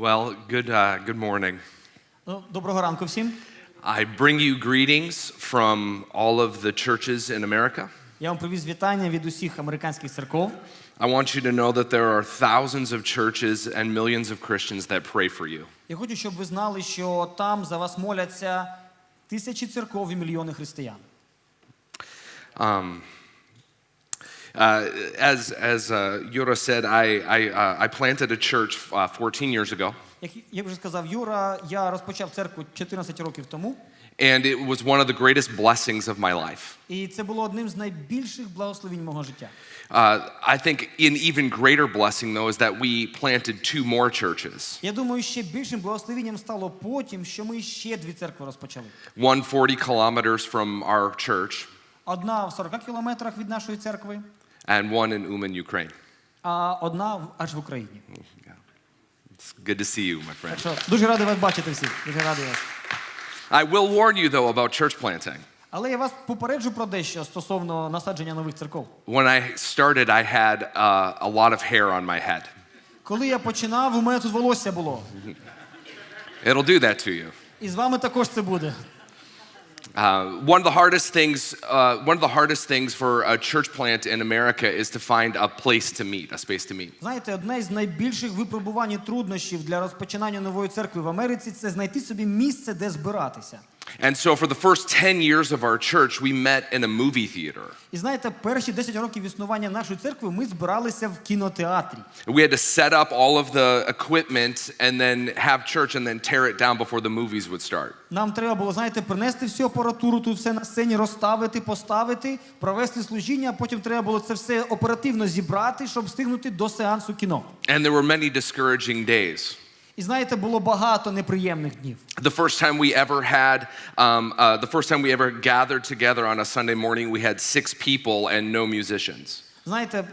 Well, good, uh, good morning. Ну, Доброго ранку всім. I bring you greetings from all of the churches in America. Я вам привіз вітання від усіх американських церков. I want you to know that there are thousands of churches and millions of Christians that pray for you. Я хочу, щоб ви знали, що там за вас моляться тисячі церков і мільйони християн. Uh, as as uh, Yura said, I, I, uh, I planted a church uh, 14 years ago, Як я вже сказав Юра, я розпочав церкву 14 років тому, and it was one of the greatest blessings of my life. і це було одним з найбільших благословень мого життя. Uh, I think an even greater blessing, though, is that we planted two more churches Я думаю, ще більшим благословенням стало потім, що ми ще дві церкви розпочали. one 40 kilometers from our church, Одна в 40 кілометрах від нашої церкви, and one in Uman, Ukraine. а одна в- аж в Україні. Yeah. It's good to see you, my friend. Що дуже радий вас бачити всіх. Дуже радий вас. I will warn you, though, about church planting. Але я вас попереджу про дещо стосовно насадження нових церков. When I started, I had uh, a lot of hair on my head. Коли я починав, у мене тут волосся було. It'll do that to you. І з вами також це буде. Uh, one of the hardest things, uh, one of the hardest things for a church plant in America is to find a place to meet, a space to meet. Знаєте, одне з найбільших випробувань труднощів для розпочинання нової церкви в Америці це знайти собі місце, де збиратися. And so, for the first 10 years of our church, we met in a movie theater. І знаєте, перші 10 років існування нашої церкви ми збиралися в кінотеатрі. We had to set up all of the equipment and then have church and then tear it down before the movies would start. Нам треба було, знаєте, принести всю апаратуру, тут все на сцені розставити, поставити, провести служіння, а потім треба було це все оперативно зібрати, щоб встигнути до сеансу кіно. And there were many discouraging days. І знаєте, було багато неприємних днів. The first time we ever had, um, uh, the first time we ever gathered together on a Sunday morning, we had six people and no musicians. Знаєте, е,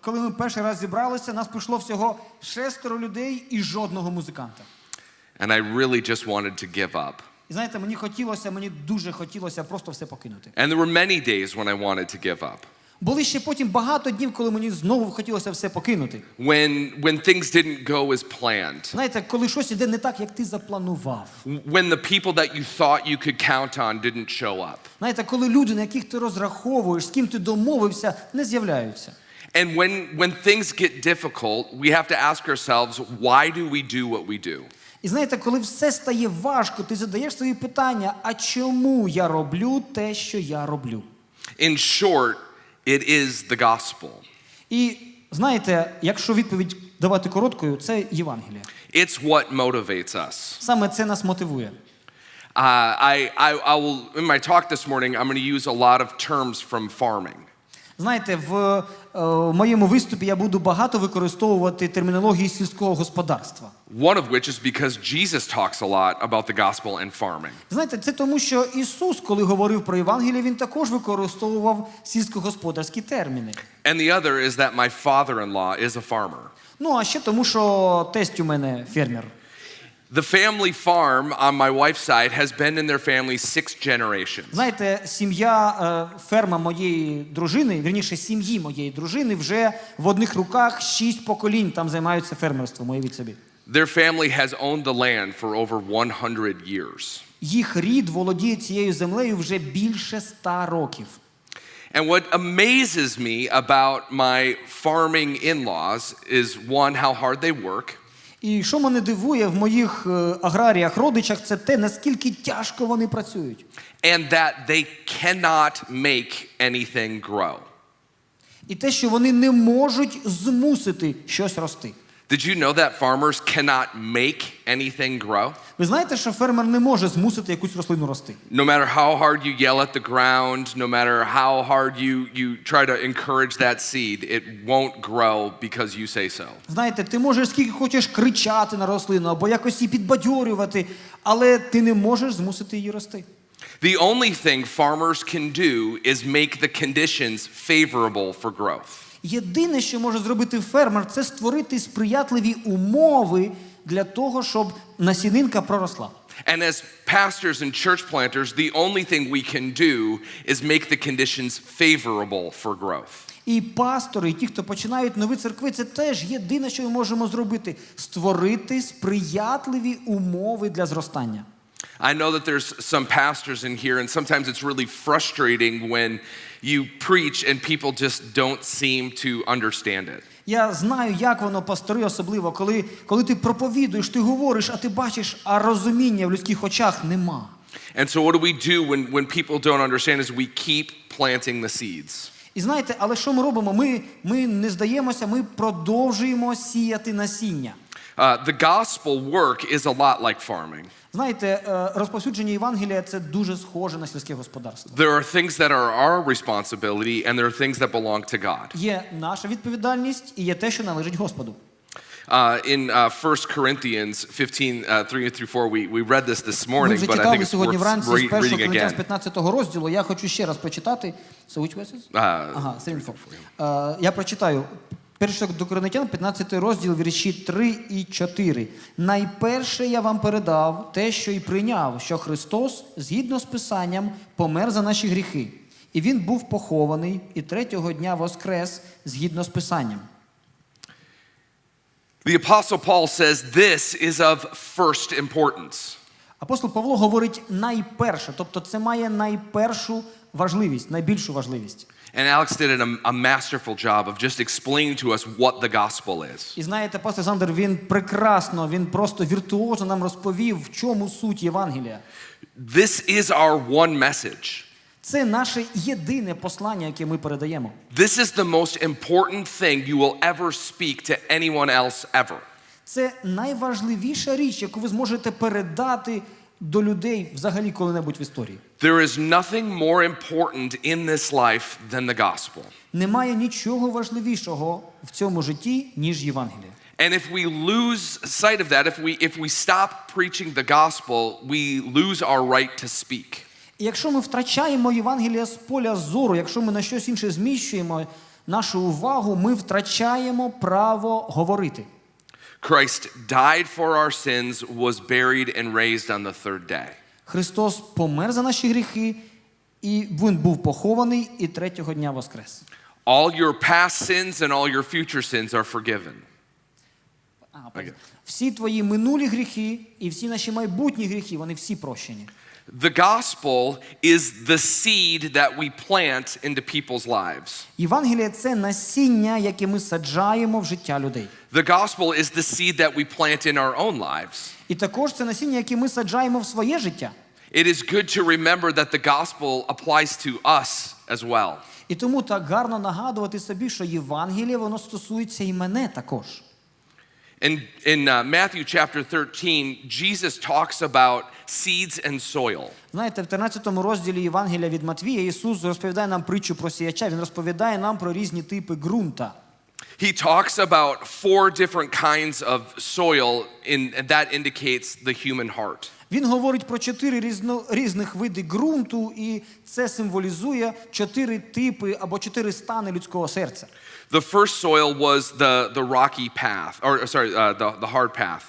коли ми перший раз зібралися, нас прийшло всього шестеро людей і жодного музиканта. And I really just wanted to give up. І знаєте, мені хотілося, мені дуже хотілося просто все покинути. And there were many days when I wanted to give up. Були ще потім багато днів, коли мені знову хотілося все покинути. When, when things didn't go as planned. Знаєте, коли щось іде не так, як ти запланував. When the people that you thought you could count on didn't show up. Знаєте, коли люди, на яких ти розраховуєш, з ким ти домовився, не з'являються. And when, when things get difficult, we have to ask ourselves, why do we do what we do? І знаєте, коли все стає важко, ти задаєш собі питання: а чому я роблю те, що я роблю? In short, it is the gospel. І знаєте, якщо відповідь давати короткою, це Євангеліє. It's what motivates us. Саме це нас мотивує. Uh, I, I, I will, in my talk this morning, I'm going to use a lot of terms from farming. Знаєте, в е, моєму виступі я буду багато використовувати термінології сільського господарства. One of which is because Jesus talks a lot about the gospel and farming. Знаєте, це тому, що Ісус, коли говорив про Євангеліє, він також використовував сільськогосподарські терміни. And the other is that my father in law is a farmer. Ну а ще тому, що тесть у мене фермер. The family farm on my wife's side has been in their family six generations. Знаєте, сім'я, е, ферма моєї дружини, вірніше, сім'ї моєї дружини, вже в одних руках шість поколінь там займаються фермерством. Уявіть собі. Their family has owned the land for over 100 years. Їх рід володіє цією землею вже більше ста років. And what amazes me about my farming in laws is one, how hard they work, І що мене дивує в моїх е, аграріях, родичах, це те, наскільки тяжко вони працюють. and that they cannot make anything grow. І те, що вони не можуть змусити щось рости. Did you know that farmers cannot make anything grow? Ви знаєте, що фермер не може змусити якусь рослину рости. No matter how hard you yell at the ground, no matter how hard you, you try to encourage that seed, it won't grow because you say so. Знаєте, ти можеш скільки хочеш кричати на рослину або якось її підбадьорювати, але ти не можеш змусити її рости. The only thing farmers can do is make the conditions favorable for growth. Єдине, що може зробити фермер, це створити сприятливі умови для того, щоб насінинка проросла. And as pastors and church planters, the only thing we can do is make the conditions favorable for growth. І пастори, і ті, хто починають нові церкви, це теж єдине, що ми можемо зробити створити сприятливі умови для зростання. I know that there's some pastors in here, and sometimes it's really frustrating when you preach and people just don't seem to understand it. Я знаю, як воно пастори, особливо, коли, коли ти проповідуєш, ти говориш, а ти бачиш, а розуміння в людських очах нема. And so, what do we do when, when people don't understand? Is we keep planting the seeds. І знаєте, але що ми робимо? Ми, ми не здаємося, ми продовжуємо сіяти насіння. Uh, the gospel work is a lot like farming. Знаєте, е, розповсюдження Євангелія це дуже схоже на сільське господарство. There are things that are our responsibility, and there are things that belong to God. Є наша відповідальність і є те, що належить Господу. Uh, in uh, 1 Corinthians 15, uh, 3 through 4, we, we read this this morning, but I think it's сьогодні вранці з re- 1 reading Коринтян з again. 15 розділу. Я хочу ще раз прочитати. So which verses? Uh, Ага, 74. Е, Я прочитаю. Перше до Коринтян, 15 розділ, вірші 3 і 4. Найперше я вам передав те, що й прийняв, що Христос, згідно з Писанням, помер за наші гріхи. І він був похований, і третього дня воскрес, згідно з Писанням. The Apostle Paul says this is of first importance. Апостол Павло говорить найперше, тобто це має найпершу важливість, найбільшу важливість. And Alex did an, a masterful job of just explaining to us what the gospel is. І знаєте, пастор Сандер, він прекрасно, він просто віртуозно нам розповів, в чому суть Євангелія. This is our one message. Це наше єдине послання, яке ми передаємо. This is the most important thing you will ever speak to anyone else ever. Це найважливіша річ, яку ви зможете передати до людей взагалі коли-небудь в історії. There is nothing more important in this life than the gospel. Немає нічого важливішого в цьому житті, ніж Євангеліє. And if we lose sight of that, if we, if we stop preaching the gospel, we lose our right to speak. І якщо ми втрачаємо Євангелія з поля зору, якщо ми на щось інше зміщуємо нашу увагу, ми втрачаємо право говорити. Christ died for our sins, was buried, and raised on the third day. Христос помер за наші гріхи, і він був похований, і третього дня воскрес. All your past sins and all your future sins are forgiven. Всі твої минулі гріхи і всі наші майбутні гріхи, вони всі прощені. The gospel is the seed that we plant into people's lives. Євангеліє це насіння, яке ми саджаємо в життя людей. The gospel is the seed that we plant in our own lives. І також це насіння, яке ми саджаємо в своє життя. It is good to remember that the gospel applies to us as well. І тому так гарно нагадувати собі, що Євангеліє воно стосується і мене також. In, in uh, Matthew chapter 13, Jesus talks about seeds and soil. Знаєте, в 13 розділі Євангелія від Матвія Ісус розповідає нам притчу про сіяча. Він розповідає нам про різні типи ґрунта. He talks about four different kinds of soil, in, and that indicates the human heart. Він говорить про чотири різно, різних види ґрунту, і це символізує чотири типи або чотири стани людського серця. The first soil was the, the rocky path, or sorry, uh, the, the hard path.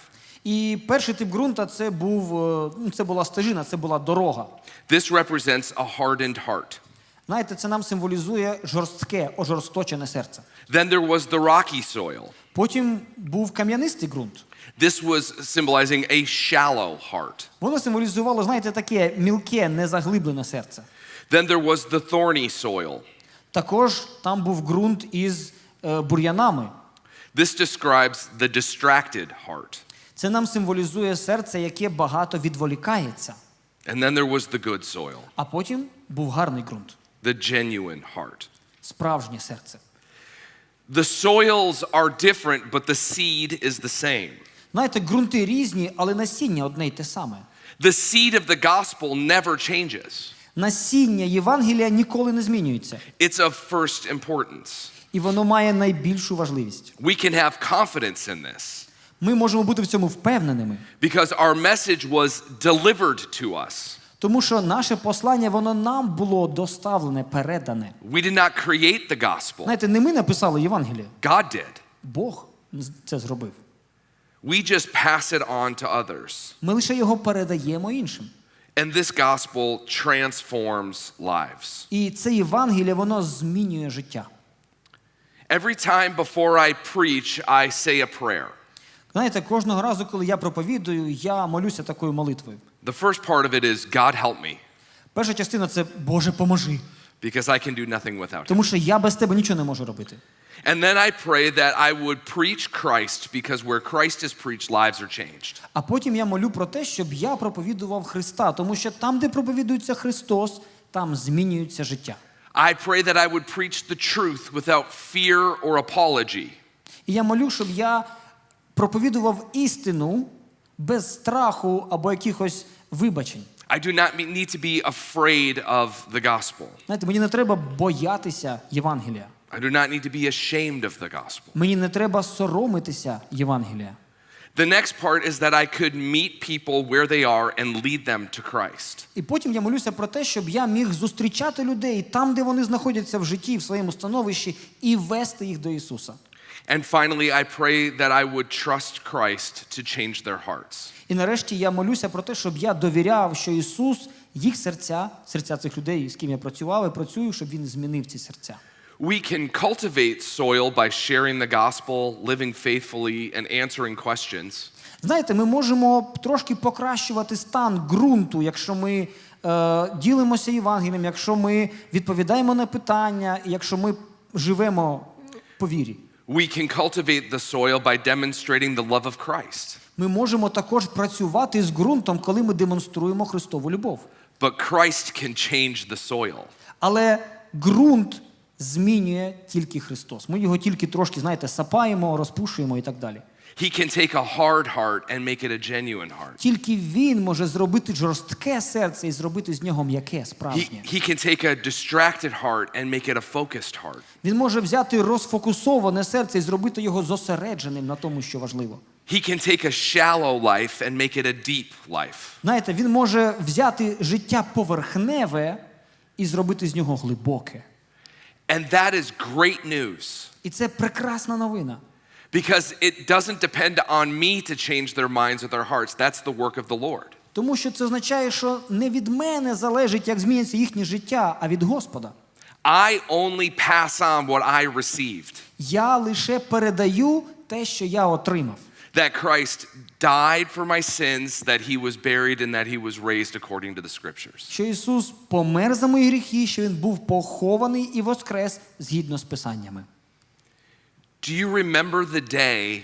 І перший тип ґрунта це був е, ну, це була стежина, це була дорога. This represents a hardened heart. Знаєте, це нам символізує жорстке, ожорсточене серце. Then there was the rocky soil. Потім був кам'янистий ґрунт. This was symbolizing a shallow heart. Воно символізувало, знаєте, таке мілке, незаглиблене серце. Then there was the thorny soil. Також там був ґрунт із е, бур'янами. This describes the distracted heart. Це нам символізує серце, яке багато відволікається. And then there was the good soil, А потім був гарний ґрунт, the genuine heart. справжнє серце. The soils are different, but the seed is the same. Знаєте, ґрунти різні, але насіння одне й те саме. The seed of the gospel never changes. Насіння Євангелія ніколи не змінюється, It's of first importance. і воно має найбільшу важливість. We can have confidence in this Ми можемо бути в цьому впевненими, because our message was delivered to us. тому що наше послання воно нам було доставлене, передане. We did not create the gospel, Знаєте, не ми написали Євангеліє, God did. Бог це зробив. We just pass it on to others. Ми лише його передаємо іншим. And this gospel transforms lives. І це Євангеліє воно змінює життя. Every time before I preach, I say a prayer. Знаєте, кожного разу, коли я проповідую, я молюся такою молитвою. The first part of it is God help me, Перша частина це Боже, поможи. because I can do nothing without. Тому що я без тебе нічого не можу робити. And then I pray that I would preach Christ, because where Christ is preached, lives are changed. А потім я молю про те, щоб я проповідував Христа, тому що там, де проповідується Христос, там змінюється життя. I pray that I would preach the truth without fear or apology. І я молю, щоб я проповідував істину без страху або якихось вибачень. I do not need to be afraid of the gospel. Знаєте, мені не треба боятися Євангелія. I do not need to be ashamed of the gospel. Мені не треба соромитися Євангелія. The next part is that I could meet people where they are and lead them to Christ. І потім я молюся про те, щоб я міг зустрічати людей там, де вони знаходяться в житті, в своєму становищі, і вести їх до Ісуса. And finally, I pray that I would trust Christ to change their hearts. І нарешті я молюся про те, щоб я довіряв, що Ісус їх серця, серця цих людей, з ким я працював і працюю, щоб Він змінив ці серця. We can cultivate soil by sharing the gospel, living faithfully, and answering questions. Знаєте, ми можемо трошки покращувати стан ґрунту, якщо ми е, ділимося Євангелієм, якщо ми відповідаємо на питання, і якщо ми живемо по вірі. We can cultivate the soil by demonstrating the love of Christ. Ми можемо також працювати з ґрунтом, коли ми демонструємо Христову любов. But Christ can change the soil. Але ґрунт змінює тільки Христос. Ми його тільки трошки, знаєте, сапаємо, розпушуємо і так далі. He can take a hard heart and make it a genuine heart. Тільки він може зробити жорстке серце і зробити з нього м'яке, He, справжнє. he can take a distracted heart and make it a focused heart. Він може взяти розфокусоване серце і зробити його зосередженим на тому, що важливо. He can take a shallow life and make it a deep life. Знаєте, він може взяти життя поверхневе і зробити з нього глибоке. And that is great news І це прекрасна новина. because it doesn't depend on me to change their minds or their hearts. That's the work of the Lord. Тому що це означає, що не від мене залежить, як зміниться їхнє життя, а від Господа. I only pass on what I received. Я лише передаю те, що я отримав. That Christ died for my sins, that he was buried, and that he was raised according to the scriptures. Що Ісус помер за мої гріхи, що Він був похований і воскрес згідно з Писаннями. Do you remember the day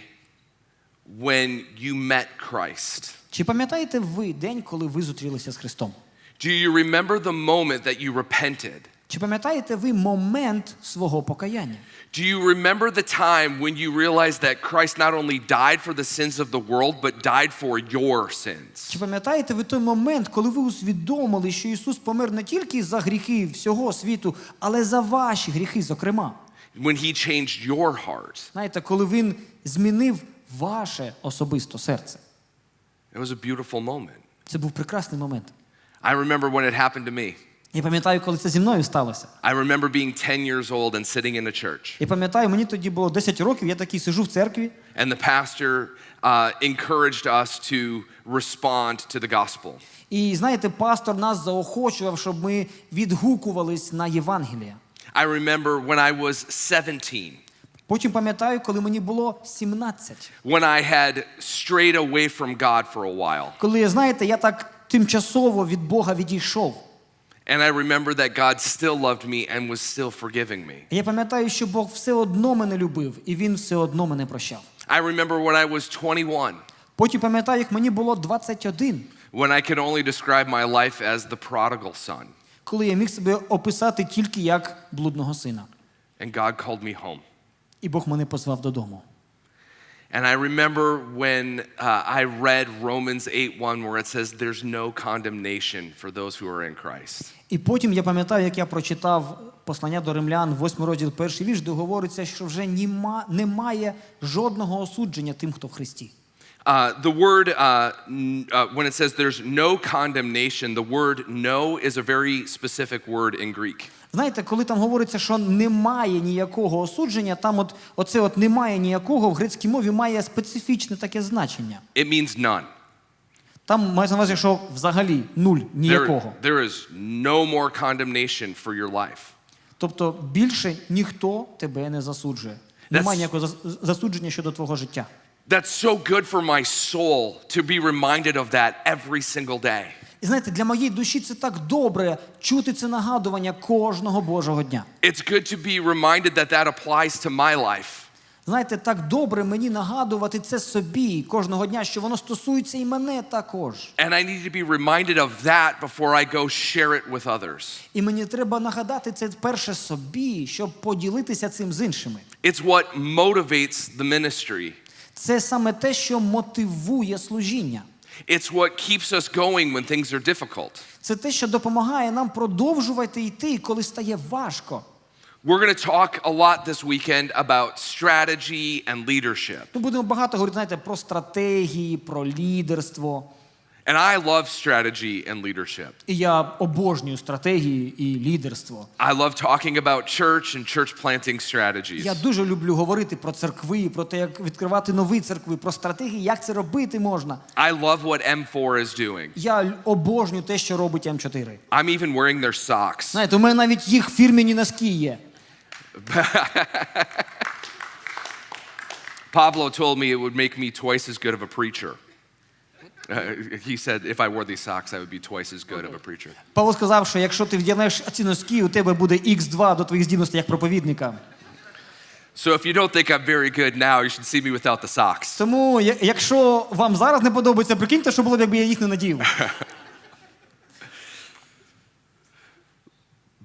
when you met Christ? Чи пам'ятаєте ви день, коли ви зустрілися з Христом? Do you remember the moment that you repented? Чи пам'ятаєте ви момент свого покаяння? Do you remember the time when you realized that Christ not only died for the sins of the world, but died for your sins? Чи пам'ятаєте ви той момент, коли ви усвідомили, що Ісус помер не тільки за гріхи всього світу, але за ваші гріхи, зокрема? When he changed your heart? Знаєте, коли Він змінив ваше особисто серце. It was a beautiful moment. Це був прекрасний момент. I remember when it happened to me. Я пам'ятаю, коли це зі мною сталося. I remember being 10 years old and sitting in a church. Я пам'ятаю, мені тоді було 10 років, я такий сижу в церкві, And the pastor uh, encouraged us to respond to the gospel. і знаєте, пастор нас заохочував, щоб ми відгукувались на Євангелія. I remember when I was 17, Потім пам'ятаю, коли мені було 17. when I had strayed away from God for a while. Коли, знаєте, я так тимчасово від Бога відійшов. And I remember that God still loved me and was still forgiving me. Я пам'ятаю, що Бог все одно мене любив, і Він все одно мене прощав. I remember when I was 21, Потім пам'ятаю, як мені було 21, when I could only describe my life as the prodigal son. коли я міг себе описати тільки як блудного сина. And God called me home. І Бог мене позвав додому. And I remember when uh, I read Romans 8:1 where it says there's no condemnation for those who are in Christ. І потім я пам'ятаю, як я прочитав послання до римлян, 8 розділ, перший вірш, де говориться, що вже німа, немає жодного осудження тим, хто в Христі. Uh, the word, uh, n- uh, when it says there's no condemnation, the word no is a very specific word in Greek. Знаєте, коли там говориться, що немає ніякого осудження, там от оце от немає ніякого в грецькій мові має специфічне таке значення. It means none. Там мається на увазі, що взагалі нуль ніякого. there is no more condemnation for your life. Тобто більше ніхто тебе не засуджує. Немає ніякого зас- засудження щодо твого життя. That's so good for my soul to be reminded of that every single day. І знаєте, для моєї душі це так добре чути це нагадування кожного Божого дня. It's good to be reminded that that applies to my life. Знаєте, так добре мені нагадувати це собі кожного дня, що воно стосується і мене також. And I need to be reminded of that before I go share it with others. І мені треба нагадати це перше собі, щоб поділитися цим з іншими. It's what motivates the ministry. Це саме те, що мотивує служіння. It's what keeps us going when things are difficult. Це те, що допомагає нам продовжувати йти, коли стає важко. We're going to talk a lot this weekend about strategy and leadership. Ми будемо багато говорити, знаєте, про стратегії, про лідерство. And I love strategy and leadership. І я обожнюю стратегії і лідерство. I love talking about church and church planting strategies. Я дуже люблю говорити про церкви, про те, як відкривати нові церкви, про стратегії, як це робити можна. I love what M4 is doing. Я л- обожнюю те, що робить М4. I'm even wearing their socks. Знаєте, у мене навіть їх фірмені носки є. Pablo told me it would make me twice as good of a preacher. Uh, he said if I wore these socks, I would be twice as good of a preacher. Павло сказав, що якщо ти вдягнеш ці носки, у тебе буде Х2 до твоїх здібностей як проповідника. So if you don't think I'm very good now, you should see me without the socks. Тому, я- якщо вам зараз не подобається, прикиньте, що було б, якби я їх не надів.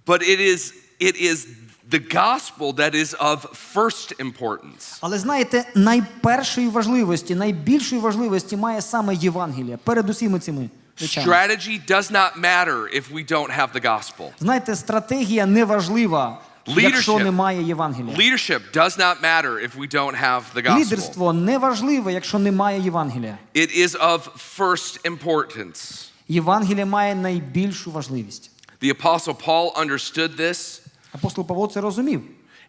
But it is, it is the gospel that is of first importance. Але знаєте, найпершої важливості, найбільшої важливості має саме Євангелія перед усіми цими речами. Strategy does not matter if we don't have the gospel. Знаєте, стратегія не важлива, якщо Leadership. немає Євангелія. Leadership does not matter if we don't have the gospel. Лідерство не важливе, якщо немає Євангелія. It is of first importance. Євангелія має найбільшу важливість. The Apostle Paul understood this, Апостол Павло це розумів.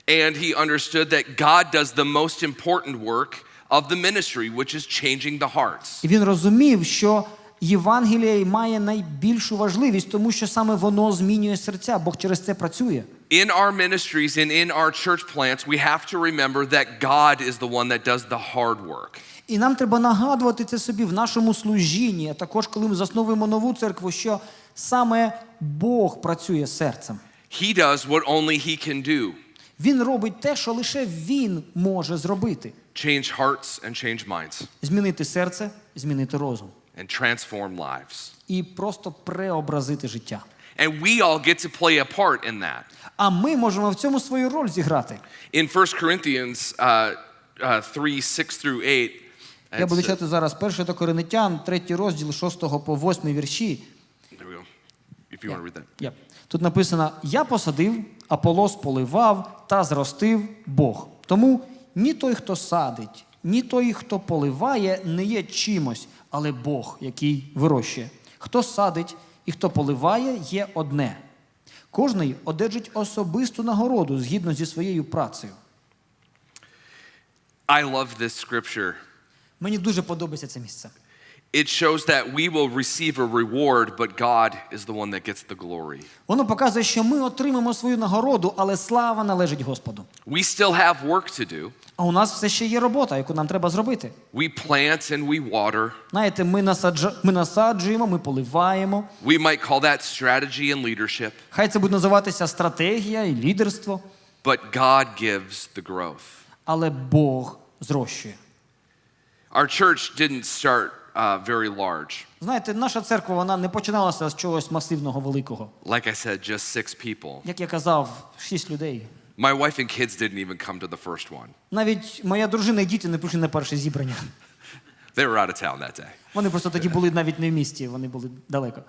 and he understood that God does the most important work of the ministry, which is changing the hearts. І він розумів, що Євангелія має найбільшу важливість, тому що саме воно змінює серця, Бог через це працює. In our ministries and in our church plants, we have to remember that God is the one that does the hard work. І нам треба нагадувати це собі в нашому служінні, а також коли ми засновуємо нову церкву, що саме Бог працює серцем. He does what only He can do Він робить те, що лише він може зробити: change hearts and change minds змінити серце, змінити розум and transform lives. і просто преобразити життя. And we all get to play a part in that. А ми можемо в цьому свою роль зіграти. In 1 Corinthians uh, uh, 3 6 through 8, Я буду читати зараз 1 до Коринитян, 3 розділ 6 по 8 вірші. there we go. If you want to read that. Є. Тут написано: Я посадив, Аполос поливав та зростив Бог. Тому ні той, хто садить, ні той, хто поливає, не є чимось, але Бог, який вирощує. Хто садить і хто поливає, є одне. Кожний одержить особисту нагороду згідно зі своєю працею. I love this scripture. Мені дуже подобається це місце. It shows that we will receive a reward, but God is the one that gets the glory. Воно показує, що ми отримаємо свою нагороду, але слава належить Господу. We still have work to do. А у нас все ще є робота, яку нам треба зробити. We plant and we water. Знаєте, ми, насаджа... ми насаджуємо, ми поливаємо. We might call that strategy and leadership, Хай це буде називатися стратегія і лідерство, but God gives the growth. але Бог зрощує. Our church didn't start uh, very large. Знаєте, наша церква вона не починалася з чогось масивного великого. Like I said, just six people. Як я казав, шість людей. My wife and kids didn't even come to the first one. Навіть моя дружина і діти не прийшли на перше зібрання. They were out of town that day. Вони просто тоді були навіть не в місті, вони були далеко.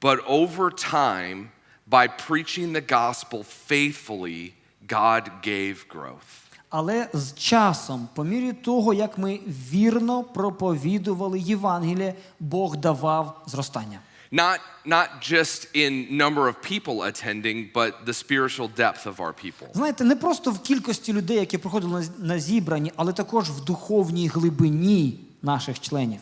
But over time, by preaching the gospel faithfully, God gave growth. Але з часом, по мірі того, як ми вірно проповідували Євангеліє, Бог давав зростання. Not, not just in number of people attending, but the spiritual depth of our people. Знаєте, не просто в кількості людей, які приходили на- зібрані, але також в духовній глибині наших членів.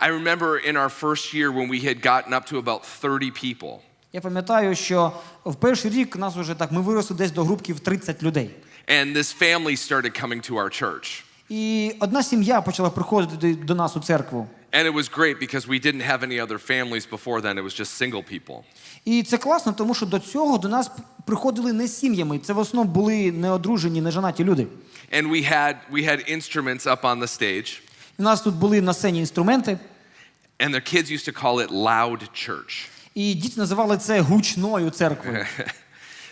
I remember in our first year when we had gotten up to about 30 people. Я пам'ятаю, що в перший рік нас вже так ми виросли десь до групки в 30 людей. And this family started coming to our church. І одна сім'я почала приходити до нас у церкву. And it was great because we didn't have any other families before then. It was just single people. І це класно, тому що до цього до нас приходили не сім'ями. Це в основному були неодружені, неженаті люди. And we had we had instruments up on the stage, У нас тут були на сцені інструменти, and their kids used to call it loud church. і діти називали це гучною церквою.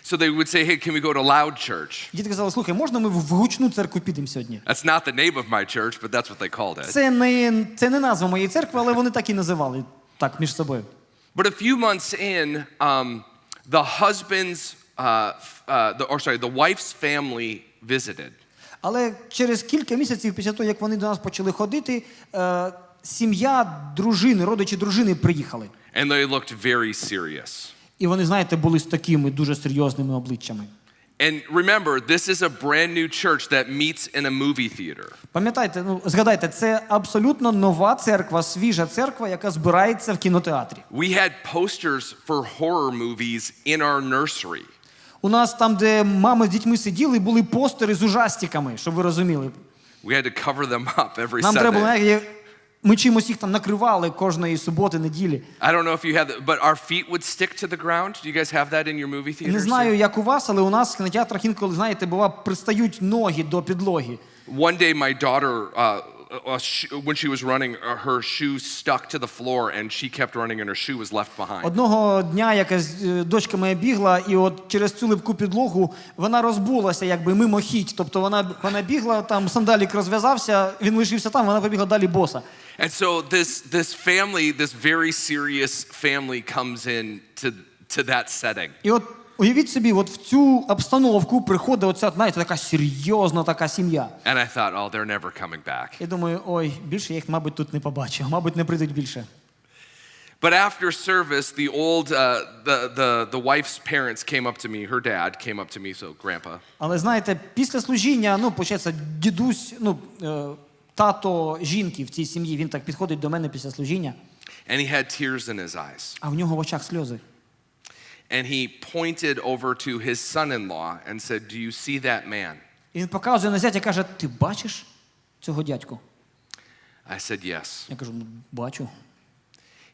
So they would say, "Hey, can we go to loud church?" Діти казали, слухай, можна ми в гучну церкву підемо сьогодні? That's not the name of my church, but that's what they called it. Це не, це не назва моєї церкви, але вони так і називали так між собою. But a few months in, um, the husband's, uh, f- uh, the, or sorry, the wife's family visited. Але через кілька місяців після того, як вони до нас почали ходити, е, сім'я дружини, родичі дружини приїхали. And they looked very serious. І вони, знаєте, були з такими дуже серйозними обличчями. And remember, this is a brand new church that meets in a movie theater. Пам'ятайте, ну згадайте, це абсолютно нова церква, свіжа церква, яка збирається в кінотеатрі. We had posters for horror movies in our nursery. У нас там, де мами з дітьми сиділи, були постери з ужастиками, щоб ви розуміли. We had to cover them up every Нам треба було, Sunday. знаєте, ми чимось їх там накривали кожної суботи, неділі. I don't know if you have that, but our feet would stick to the ground. Do you guys have that in your movie theaters? Не знаю, як у вас, але у нас в кінотеатрах інколи, знаєте, бува, пристають ноги до підлоги. One day, my daughter, uh, when she was running, uh, her shoe stuck to the floor, and she kept running, and her shoe was left behind. Одного дня якась е, дочка моя бігла, і от через цю липку підлогу вона розбулася, якби мимохідь. Тобто вона, вона бігла, там сандалік розв'язався, він лишився там, вона побігла далі боса. And so this this family, this very serious family, comes in to to that setting. І от уявіть собі, от в цю обстановку приходить оця, знаєте, така серйозна така сім'я. And I thought, oh, they're never coming back. Я думаю, ой, більше я їх, мабуть, тут не побачу, мабуть, не прийдуть більше. But after service, the old uh, the the the wife's parents came up to me. Her dad came up to me, so grandpa, Але знаєте, після служіння, ну, почається дідусь, ну, е, тато жінки в цій сім'ї, він так підходить до мене після служіння, and he had tears in his eyes. а в нього в очах сльози. And he pointed over to his son-in-law and said, "Do you see that man?" І він показує на зятя і каже: Ти бачиш цього дядьку? I said, "Yes." Я кажу, ну, бачу.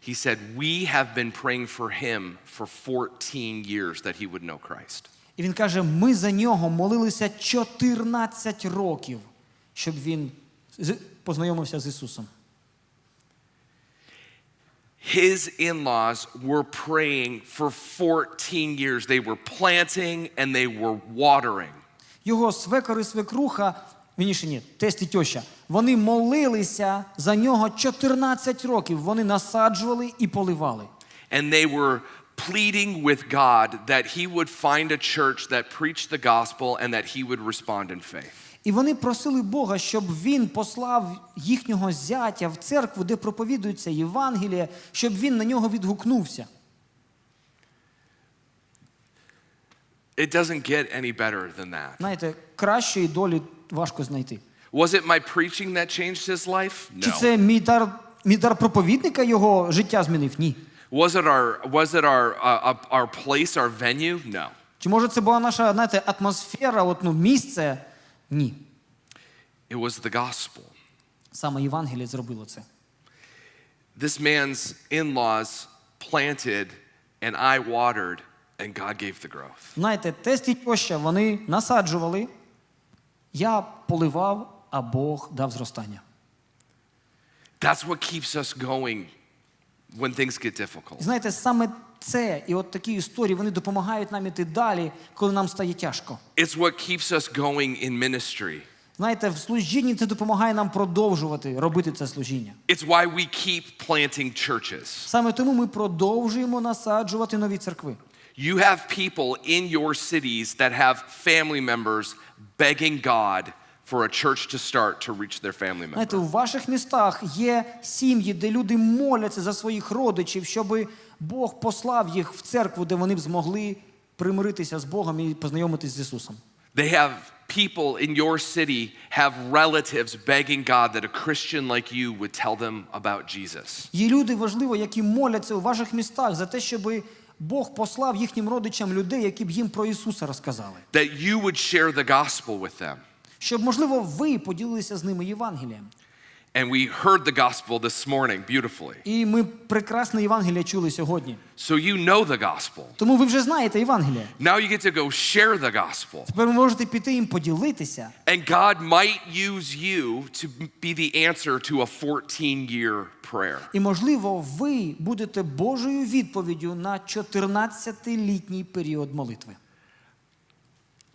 He said, "We have been praying for him for 14 years that he would know Christ." І він каже: ми за нього молилися 14 років, щоб він з- познайомився з Ісусом. His in laws were praying for 14 years. They were planting and they were watering. Його свекор і свекруха, вірніше ні, тесть і тьоща, вони молилися за нього 14 років. Вони насаджували і поливали. And they were pleading with God that he would find a church that preached the gospel and that he would respond in faith. І вони просили Бога, щоб він послав їхнього зятя в церкву, де проповідується Євангеліє, щоб він на нього відгукнувся. It doesn't get any better than that. Знаєте, кращої долі важко знайти. Was it my preaching that changed his life? Чи це мій дар, мій дар проповідника його життя змінив? Ні. Was it our was it our uh, uh, our place, our venue? No. Чи може це була наша знаєте, атмосфера, от, ну, місце? Ні. It was the gospel. Саме Євангеліє зробило це. This man's in-laws planted and I watered and God gave the growth. Знаєте, тесть і вони насаджували, я поливав, а Бог дав зростання. That's what keeps us going when things get difficult. знаєте, саме це і от такі історії вони допомагають нам іти далі, коли нам стає тяжко. It's what keeps us going in ministry. Знаєте, в служінні це допомагає нам продовжувати робити це служіння. It's why we keep planting churches. Саме тому ми продовжуємо насаджувати нові церкви. You have people in your cities that have family members begging God for a church to start to reach their family Знаєте, member. у ваших містах є сім'ї, де люди моляться за своїх родичів, щоб Бог послав їх в церкву, де вони б змогли примиритися з Богом і познайомитись з Ісусом. They have people in your city have relatives begging God that a Christian like you would tell them about Jesus. Є люди важливо, які моляться у ваших містах за те, щоб Бог послав їхнім родичам людей, які б їм про Ісуса розказали. that you would share the gospel with them. Щоб, можливо, ви поділилися з ними Євангелієм. And we heard the gospel this morning beautifully. І ми прекрасне Євангеліє чули сьогодні. So you know the gospel. Тому ви вже знаєте Євангеліє. Now you get to go share the gospel. Тепер ви можете піти їм поділитися. And God might use you to be the answer to a 14 year prayer. І, можливо, ви будете Божою відповіддю на 14-літній період молитви.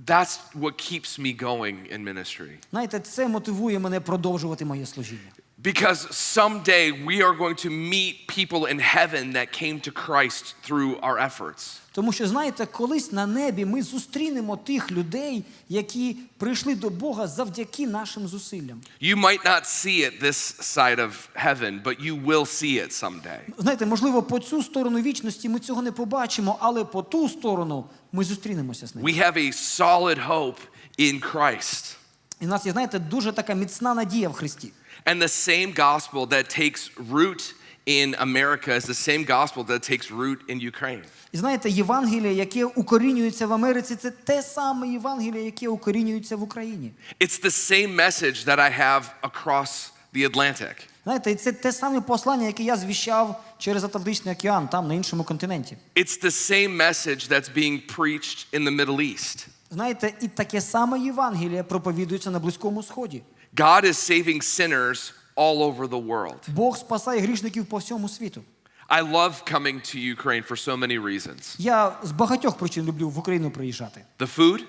That's what keeps me going in ministry. Знаєте, це мотивує мене продовжувати моє служіння. Because someday we are going to meet people in heaven that came to Christ through our efforts. Тому що, знаєте, колись на небі ми зустрінемо тих людей, які прийшли до Бога завдяки нашим зусиллям. You might not see it this side of heaven, but you will see it someday. Знаєте, можливо, по цю сторону вічності ми цього не побачимо, але по ту сторону ми зустрінемося з ним. We have a solid hope in Christ. І в нас є, знаєте, дуже така міцна надія в Христі. And the same gospel that takes root in America is the same gospel that takes root in Ukraine. І знаєте, Євангеліє, яке укорінюється в Америці, це те саме Євангеліє, яке укорінюється в Україні. It's the same message that I have across the Atlantic. Знаєте, це те саме послання, яке я звіщав через Атлантичний океан, там на іншому континенті. It's the same message that's being preached in the Middle East. Знаєте, і таке саме Євангеліє проповідується на Близькому Сході. God is saving sinners all over the world. Бог спасає грішників по всьому світу. I love coming to Ukraine for so many reasons. Я з багатьох причин люблю в Україну приїжджати. The food,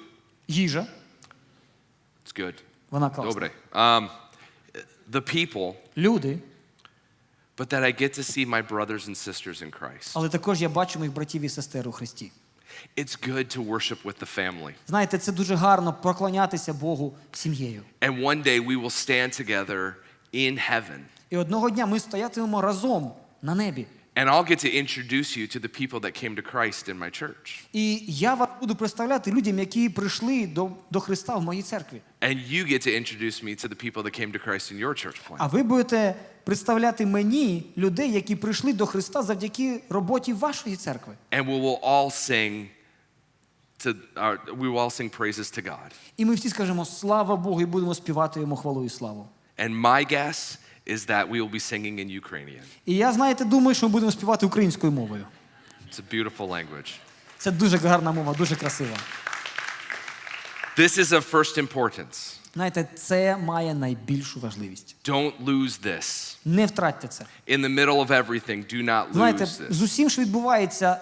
Їжа, it's good. вона класна. Dobre. Um, the people, Люди, but that I get to see my brothers and sisters in Christ. але також я бачу моїх братів і сестер у Христі. It's good to worship with the family. Знаєте, це дуже гарно проклонятися Богу сім'єю. And one day we will stand together in heaven. І одного дня ми стоятимемо разом на небі. And I'll get to introduce you to the people that came to Christ in my church. І я вас буду представляти людям, які прийшли до, до Христа в моїй церкві. And you get to introduce me to the people that came to Christ in your church А plant. ви будете представляти мені людей, які прийшли до Христа завдяки роботі вашої церкви. And we will all sing to uh, we will all sing praises to God. І ми всі скажемо слава Богу і будемо співати йому хвалу і славу. And my guess is that we will be singing in Ukrainian. І я, знаєте, думаю, що ми будемо співати українською мовою. It's a beautiful language. Це дуже гарна мова, дуже красива. This is of first importance. Знаєте, це має найбільшу важливість. Don't lose this. Не втратьте це. In the middle of everything, do not Знаєте, lose this. з усім, що відбувається,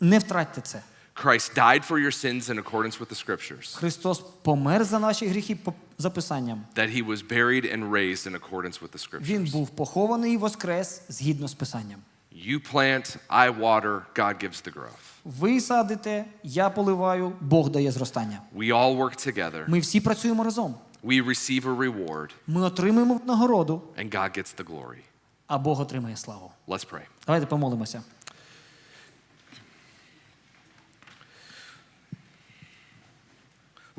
не втратьте це. Christ died for your sins in accordance with the scriptures, Христос помер за наші гріхи по записанням. that he was buried and raised in accordance with the Він scriptures. був похований і воскрес згідно з писанням. You plant, I water, God gives the growth. Ви садите, я поливаю, Бог дає зростання. We all work together. Ми всі працюємо разом. We receive a reward, Ми отримуємо нагороду, and God gets the glory. а Бог отримає славу. Let's pray. Давайте помолимося.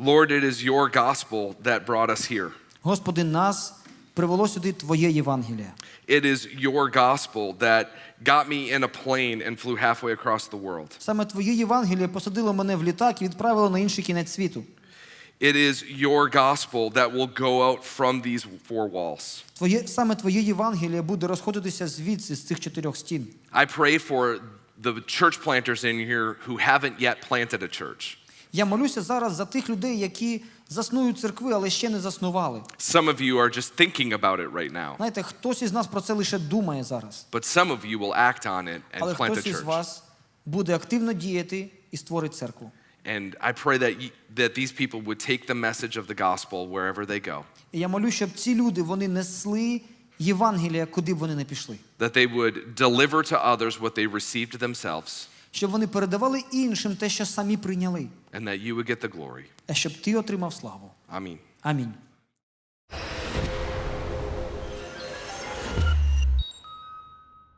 Lord, it is your gospel that brought us here. Господи, нас привело сюди Твоє Євангеліє. It is your gospel that got me in a plane and flew halfway across the world. Саме Твоє Євангеліє посадило мене в літак і відправило на інший кінець світу. It is your gospel that will go out from these four walls. Твоє, саме Твоє Євангеліє буде розходитися звідси, з цих чотирьох стін. I pray for the church planters in here who haven't yet planted a church. Я молюся зараз за тих людей, які заснують церкви, але ще не заснували. Some of you are just thinking about it right now, Знаєте, хтось із нас про це лише думає зараз, but some of you will act on it але and plant a хтось із church. вас буде активно діяти і створить церкву. And I pray that, y- that these people would take the message of the gospel wherever they go, я молю, щоб ці люди вони несли Євангелія, куди б вони не пішли, that they would deliver to others what they received themselves, щоб вони передавали іншим те, що самі прийняли, and that you would get the glory. а щоб ти отримав славу. Амінь. Амінь.